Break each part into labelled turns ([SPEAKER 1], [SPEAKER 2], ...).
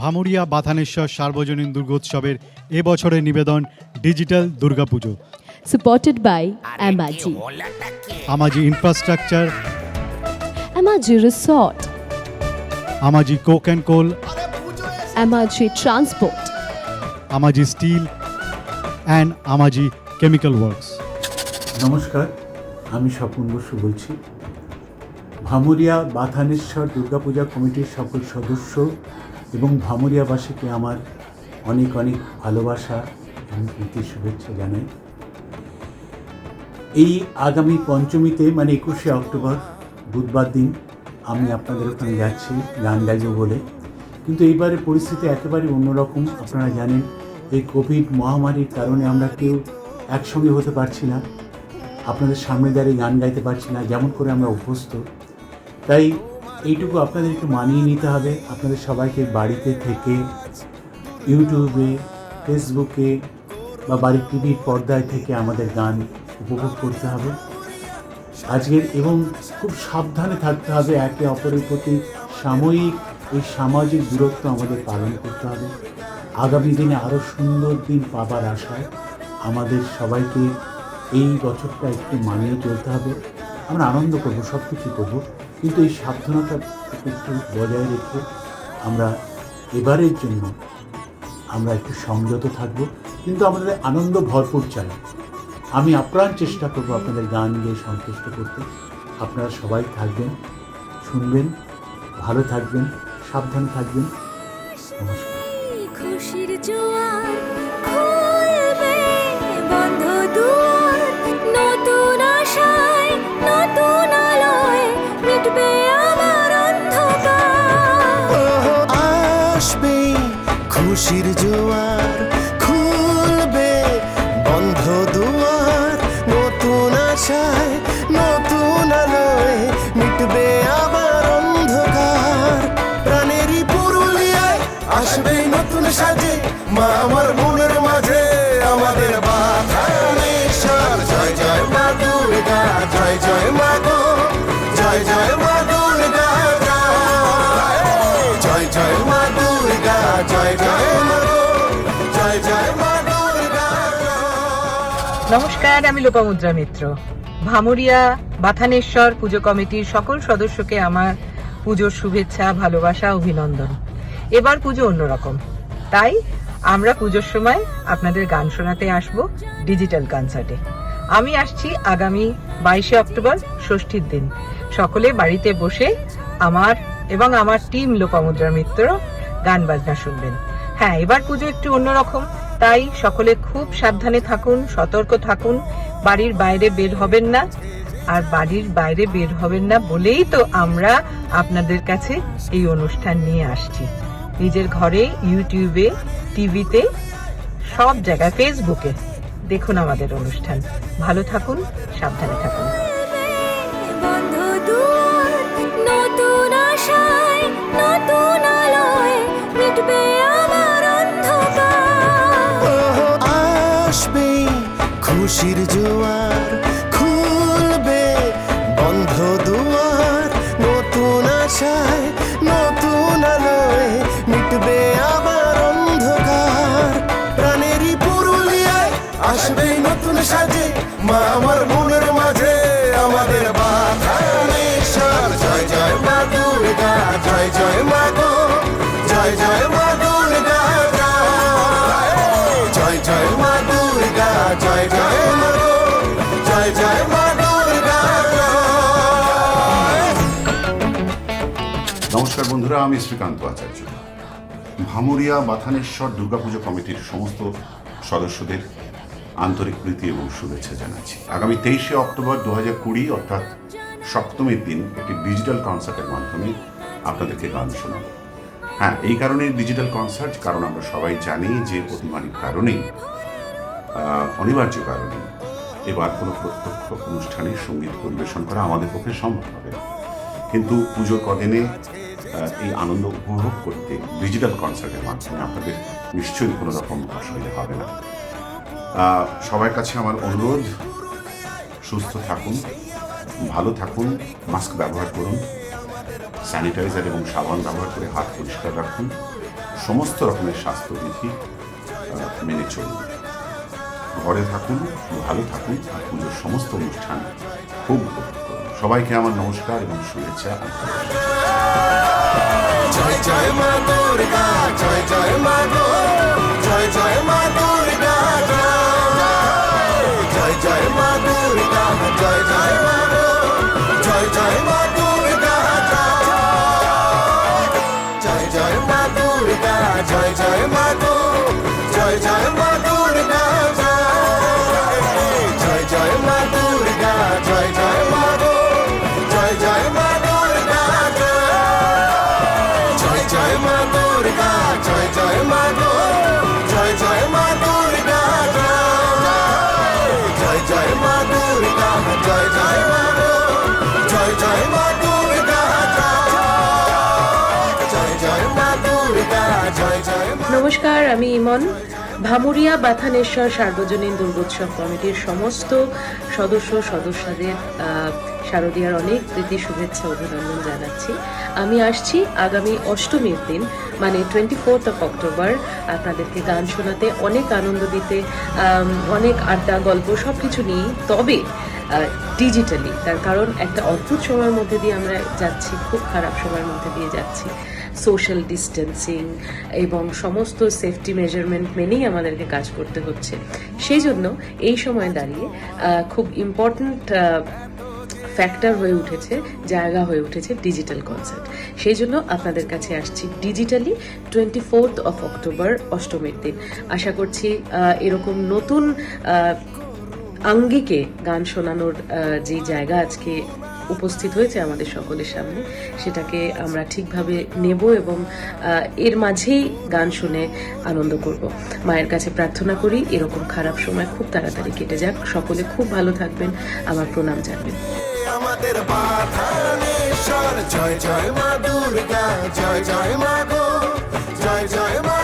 [SPEAKER 1] ভামুরিয়া বাথানেশ্বর সার্বজনীন দুর্গোৎসবের এবছরের নিবেদন digital Durga Puja.
[SPEAKER 2] Supported by Amaji.
[SPEAKER 1] Amaji infrastructure
[SPEAKER 2] Amaji Resort,
[SPEAKER 1] Amaji coke and coal
[SPEAKER 2] Amaji Transport,
[SPEAKER 1] Amaji steel and Amaji chemical works
[SPEAKER 3] নমস্কার আমি স্বপন বসু বলছি। ভামুরিয়া বাথানেশ্বর দুর্গাপূজা কমিটির সকল সদস্য এবং ভামুরিয়াবাসীকে আমার অনেক অনেক ভালোবাসা এবং প্রীতি শুভেচ্ছা জানাই। এই আগামী পঞ্চমীতে মানে একুশে অক্টোবর, বুধবার দিন আমি আপনাদের ওখানে যাচ্ছি, গান গাইব বলে। কিন্তু এইবারে পরিস্থিতি একেবারে অন্যরকম। আপনারা জানেন, এই কোভিড মহামারীর কারণে আমরা কেউ একসঙ্গে হতে পারছি না। আপনাদের সামনে দাঁড়িয়ে গান গাইতে পারছি না, যেমন করে আমরা অভ্যস্ত। তাই এইটুকু আপনাদের একটু মানিয়ে নিতে হবে। আপনাদের সবাইকে বাড়িতে থেকে ইউটিউবে, ফেসবুকে বা বাড়ির টিভির পর্দায় থেকে আমাদের গান উপভোগ করতে হবে। আজকের এবং খুব সাবধানে থাকতে হবে, একে অপরের প্রতি সাময়িক এই সামাজিক দূরত্ব আমাদের পালন করতে হবে। আগামী দিনে আরও সুন্দর দিন পাবার আশায় আমাদের সবাইকে এই বছরটা একটু মানিয়ে চলতে হবে। আমরা আনন্দ করব সব কিছু করব। কিন্তু এই সাবধানতা একটু বজায় রেখে আমরা এবারের জন্য আমরা একটু সংযত থাকব। কিন্তু আমাদের আনন্দ ভরপুর চাই। আমি আপ্রাণ চেষ্টা করব আপনাদের গান গিয়ে সন্তুষ্ট করতে। আপনারা সবাই থাকবেন, শুনবেন, ভালো থাকবেন, সাবধান থাকবেন। নমস্কার।
[SPEAKER 4] খুশির জোয়ার
[SPEAKER 5] খুশির
[SPEAKER 6] নমস্কার, আমি লোপামুদ্রা মিত্র। ভামুরিয়া বাথানেশ্বর পুজো কমিটির সকল সদস্যকে আমার পুজোর শুভেচ্ছা, ভালোবাসা, অভিনন্দন। এবার পুজো অন্যরকম। তাই আমরা পুজোর সময় আপনাদের গান শোনাতে আসব ডিজিটাল কনসার্টে। আমি আসছি আগামী বাইশে অক্টোবর, ষষ্ঠীর দিন। সকলে বাড়িতে বসে আমার এবং আমার টিম লোপামুদ্রা মিত্র গান বাজনা শুনবেন। হ্যাঁ এবার পুজো একটু অন্যরকম। তাই সকলে খুব সাবধানে থাকুন, সতর্ক থাকুন। বাড়ির বাইরে বের হবেন না। আর বাড়ির বাইরে বের হবেন না বলেই তো আমরা আপনাদের কাছে এই অনুষ্ঠান নিয়ে আসছি। নিজের ঘরে, ইউটিউবে, টিভিতে, সব জায়গায়, ফেসবুকে দেখুন আমাদের অনুষ্ঠান। ভালো থাকুন, সাবধানে থাকুন।
[SPEAKER 4] নতুন আশায়, নতুন আলোয় মিটবে
[SPEAKER 5] খুশির জোয়ার খুলবে বন্ধ দুয়ার। নতুন আশায় নতুন আলোয় মিটবে আবার অন্ধকার। প্রাণেরই পুরুলিয়ায় আসবে নতুন সাজে মা আমার মনের মাঝে আমাদের বাধানেশ্বর জয় জয় মা দুর্গা, জয় জয় মা গো, জয় জয় মা
[SPEAKER 7] আমি শ্রীকান্ত আচার্য। ভামুরিয়া বাথানেশ্বর দুর্গাপুজো কমিটির সমস্ত সদস্যদের আন্তরিক প্রীতি এবং শুভেচ্ছা জানাচ্ছি। আগামী তেইশে অক্টোবর দু হাজার কুড়ি অর্থাৎ সপ্তমীর দিন একটি ডিজিটাল কনসার্টের মাধ্যমে আপনাদেরকে গান শোনাব। হ্যাঁ এই কারণে ডিজিটাল কনসার্ট কারণ আমরা সবাই জানি যে অতিমারির কারণেই আহ, অনিবার্য কারণে এবার কোনো প্রত্যক্ষ অনুষ্ঠানে সংগীত পরিবেশন করা আমাদের পক্ষে সম্ভব হবে কিন্তু পুজোর কদিনে এই আনন্দ উপভোগ করতে ডিজিটাল কনসার্টের মাধ্যমে আপনাদের নিশ্চয়ই কোনো রকম অসুবিধা হবে না। সবার কাছে আমার অনুরোধ, সুস্থ থাকুন, ভালো থাকুন মাস্ক ব্যবহার করুন স্যানিটাইজার এবং সাবান ব্যবহার করে হাত পরিষ্কার রাখুন, সমস্ত রকমের স্বাস্থ্যবিধি মেনে চলুন। ঘরে থাকুন, ভালো থাকুন, আর পুজোর সমস্ত অনুষ্ঠান খুব সবাইকে আমার নমস্কার এবং শুভেচ্ছা।
[SPEAKER 5] জয় জয় মা দুর্গা, জয় জয় মা গো, জয় জয় মা দুর্গা, জয় জয় মা দুর্গা, জয় জয়
[SPEAKER 6] নমস্কার আমি ইমন। ভামুরিয়া বাথানেশ্বর সার্বজনীন দুর্গোৎসব কমিটির সমস্ত সদস্য সদস্যদের শারদীয়ার অনেক প্রীতি শুভেচ্ছা অভিনন্দন জানাচ্ছি। আমি আসছি আগামী অষ্টমীর দিন মানে টোয়েন্টি ফোর্থ অফ অক্টোবর আপনাদেরকে গান শোনাতে অনেক আনন্দ দিতে অনেক আড্ডা, গল্প সব কিছু নিয়েই তবে ডিজিটালি তার কারণ একটা অদ্ভুত সময়ের মধ্যে দিয়ে আমরা যাচ্ছি, খুব খারাপ সময়ের মধ্যে দিয়ে যাচ্ছি। সোশ্যাল ডিস্টেন্সিং এবং সমস্ত সেফটি মেজারমেন্ট মেনেই আমাদেরকে কাজ করতে হচ্ছে। সেই জন্য এই সময় দাঁড়িয়ে খুব ইম্পর্ট্যান্ট ফ্যাক্টর হয়ে উঠেছে, জায়গা হয়ে উঠেছে ডিজিটাল কনসার্ট সেই জন্য আপনাদের কাছে আসছি digitally twenty fourth of October অষ্টমীর দিন। আশা করছি এরকম নতুন আঙ্গিকে গান শোনানোর যে জায়গা আজকে উপস্থিত হয়েছে আমাদের সকলের সামনে, সেটাকে আমরা ঠিকভাবে নেব এবং এর মাঝেই গান শুনে আনন্দ করব। মায়ের কাছে প্রার্থনা করি, এরকম খারাপ সময় খুব তাড়াতাড়ি কেটে যাক। সকলে খুব ভালো থাকবেন। আমার প্রণাম জানবেন।
[SPEAKER 5] আমাদের সর জয় জয় মা দুর্গা জয় জয় মা গো। জয় জয় মা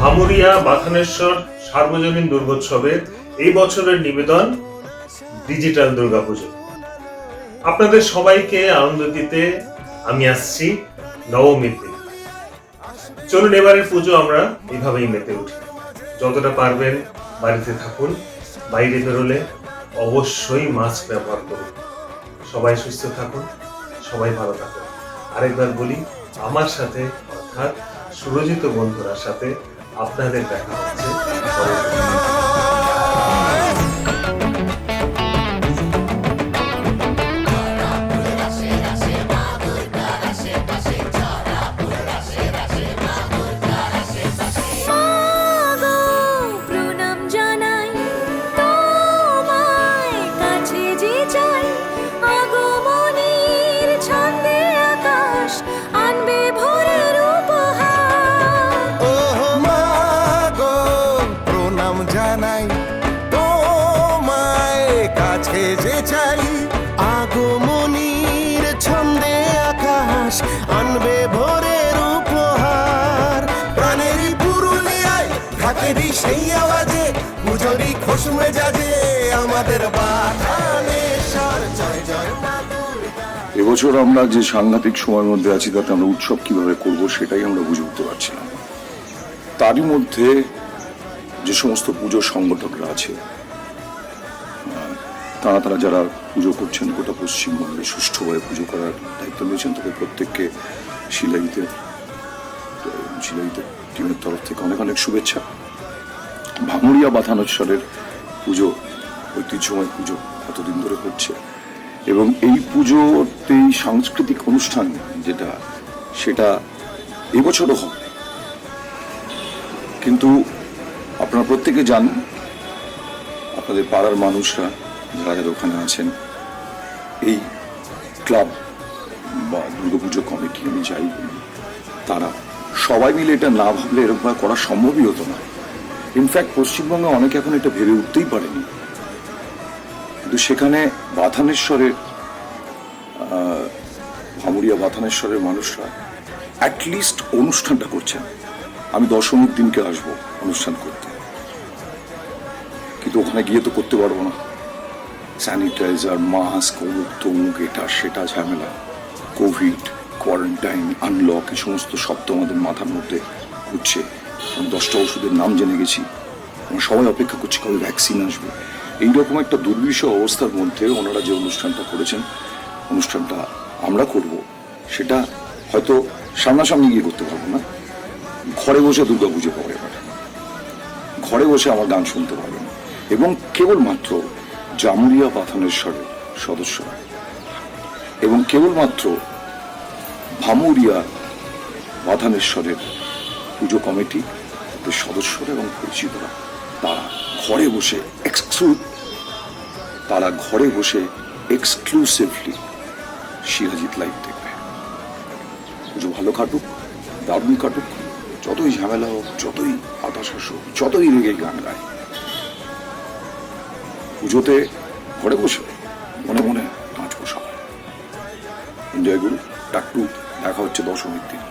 [SPEAKER 8] ভামুরিয়া বাথানেশ্বর সার্বজনীন দুর্গোৎসবের এই বছরের নিবেদন ডিজিটাল দুর্গাপুজো। আপনাদের সবাইকে আনন্দ দিতে আমি আসছি নবমীর দিন। চলুন এবারের পুজো আমরা এইভাবেই মেতে উঠি। যতটা পারবেন বাড়িতে থাকুন, বাইরে বেরোলে অবশ্যই মাস্ক ব্যবহার করুন। সবাই সুস্থ থাকুন, সবাই ভালো থাকুন। আরেকবার বলি, আমার সাথে অর্থাৎ সুরজিত বন্ধুরার সাথে আপনাদের দেখা হচ্ছে
[SPEAKER 5] সেই আওয়াজে পুজোরই খোশ মেজাজে আমাদের বাধানেশ্বর জয় জয়
[SPEAKER 9] এবছর আমরা যে সাংঘাতিক সময়ের মধ্যে আছি, তাতে আমরা উৎসব কীভাবে করব সেটাই আমরা বুঝে উঠতে পারছিলাম তারই মধ্যে যে সমস্ত পুজোর সংগঠকরা আছে তারা তারা যারা পুজো করছেন গোটা পশ্চিমবঙ্গে সুষ্ঠুভাবে পুজো করার দায়িত্ব নিয়েছেন তাদের প্রত্যেককে শিলাইতে শিলাইতে টিমের তরফ থেকে অনেক অনেক শুভেচ্ছা। ভাঙুরিয়া বাথানেশ্বরের পুজো, ঐতিহ্যময় পুজো এতদিন ধরে হচ্ছে। এবং এই পুজোতেই সাংস্কৃতিক অনুষ্ঠান যেটা, সেটা এবছরও হবে। কিন্তু আপনারা প্রত্যেকে জানেন আপনাদের পাড়ার মানুষরা যারা যারা ওখানে আছেন, এই ক্লাব বা দুর্গাপুজো কমিটি, আমি যাই তারা সবাই মিলে এটা না ভাবলে এরকম করা সম্ভবই হতো না। ইনফ্যাক্ট পশ্চিমবঙ্গে অনেকে এখন এটা ভেবে উঠতেই পারেনি। কিন্তু সেখানে বাথানেশ্বরের ভামুরিয়া বাথানেশ্বরের মানুষরা অ্যাটলিস্ট অনুষ্ঠানটা করছেন। আমি দশমীর দিনকে আসব অনুষ্ঠান করতে। কিন্তু ওখানে গিয়ে তো করতে পারব না। স্যানিটাইজার, মাস্ক, অমুক তমুক, এটা সেটা ঝামেলা। কোভিড, কোয়ারেন্টাইন, আনলক, এই সমস্ত শব্দ আমাদের মাথার মধ্যে ঘুরছে আমি দশটা ওষুধের নাম জেনে গেছি। আমরা সবাই অপেক্ষা করছি কবে ভ্যাকসিন আসবে। এইরকম একটা দুর্বিষহ অবস্থার মধ্যে ওনারা যে অনুষ্ঠানটা করেছেন, অনুষ্ঠানটা আমরা করব, সেটা হয়তো সামনাসামনি গিয়ে করতে পারব না। ঘরে বসে দুর্গা পুজো পাবো এবার ঘরে বসে আমার গান শুনতে পারবেন এবং কেবলমাত্র জামুরিয়া পাথানেশ্বরের সদস্যরা এবং কেবলমাত্র ভামুরিয়া বাথানেশ্বরের পুজো কমিটি সদস্যরা এবং পরিচিতরা, তারা ঘরে বসে এক্সক্লু তারা ঘরে বসে এক্সক্লুসিভলি শিরাজিৎ লাইভ দেখবে। পুজো ভালো কাটুক, দারুণ কাটুক, যতই ঝামেলা হোক, যতই হতাশা হোক, যতই রেগে গান গায়। পুজোতে ঘরে বসে মনে মনে নাচবো সবাই এনজয় করুন টাকটু দেখা হচ্ছে দশমীর দিন।